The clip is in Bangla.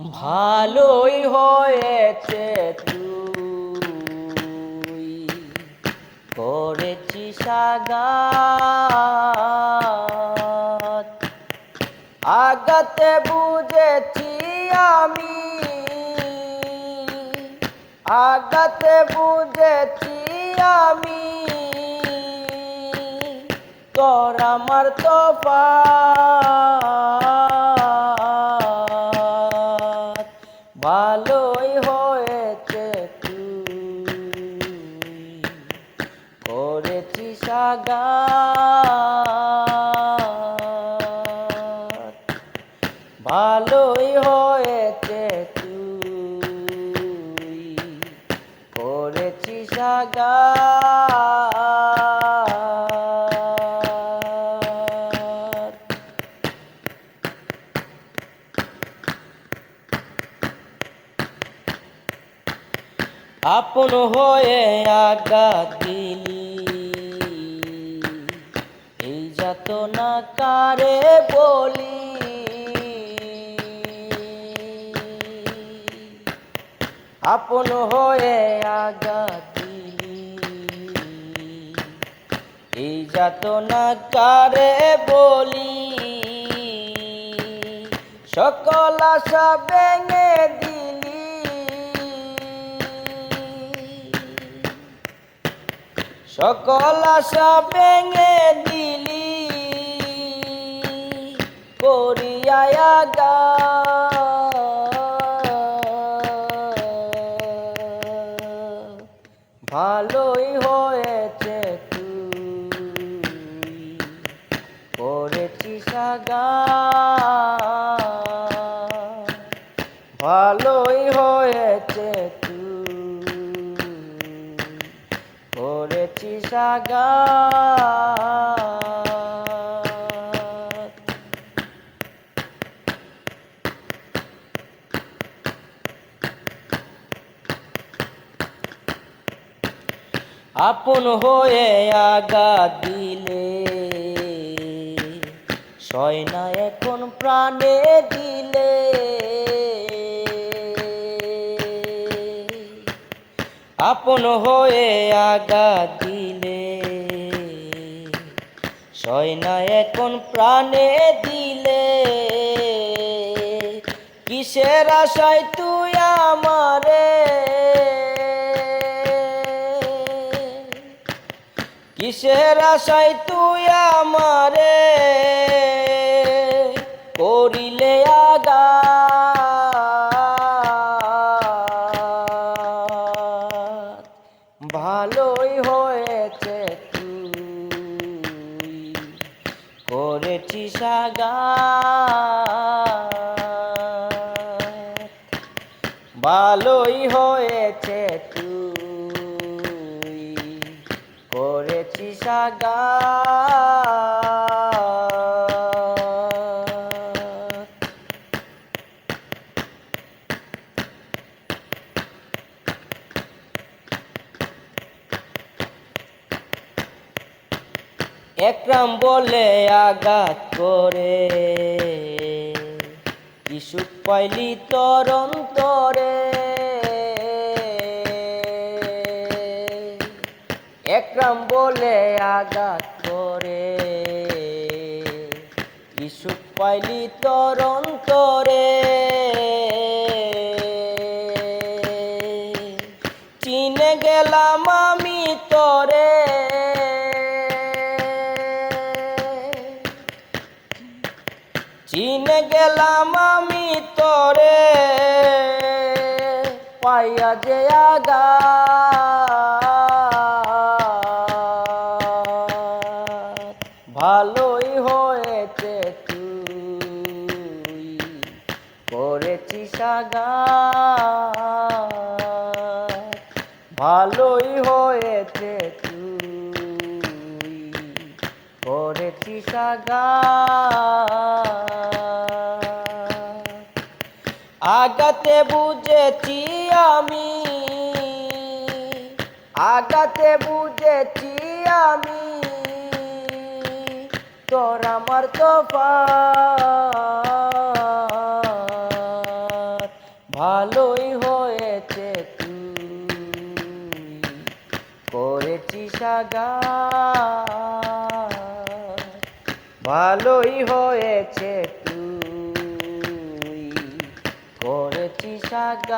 ভালোই হয়েছে তুই। করেছি সাগাত। আগাতে বুঝেছি আমি। আগাতে বুঝেছি আমি। তোর আমার তোফাত। ভালোই হয়েছে করেছি সাগাত। ভালোই হয়েছে তুই। করেছি সাগাত। আপন হয়ে আগা দিলি। এই যত না কারে বলি? আপন হয়ে আগা দিলি। এই যত না কারে বলি? সকল আশা ভেঙে সকল আশা ভেঙে দিলি করিয়া গা ভালোই হয়েছে তুই করেছি সাগা ভালোই হয়েছে তুই। করেছি সাগা। আপন হয়ে আগা দিলে সয় না এখন প্রাণে দিলে। আপন হয়ে আগা দিলে। সয় না এখন প্রাণে দিলে। কিসের আশায় তুই আমারে? কিসের আশায় তুই আমারে? করিলে আগা ভালোই হয়েছে তুই করেছি সাগা একরাম বলে আঘাত করে। ইসু পাইলি তোর অন্তরে। একরাম বলে আঘাত করে। ইসু পাইলি তোর অন্তরে। চিনে গেলাম চিনে গেলাম আমি তোরে, পাইয়া যে আগা। ভালোই হয়েছে তুই করেছি সাগা ভালোই হয়েছে তুই করেছি সাগা আগাতে বুঝেছি আমি। আগাতে বুঝেছি আমি। তোর আমার তো ভালোই হয়েছে তুই। করেছি সাগা ভালোই হয়েছে আঘাত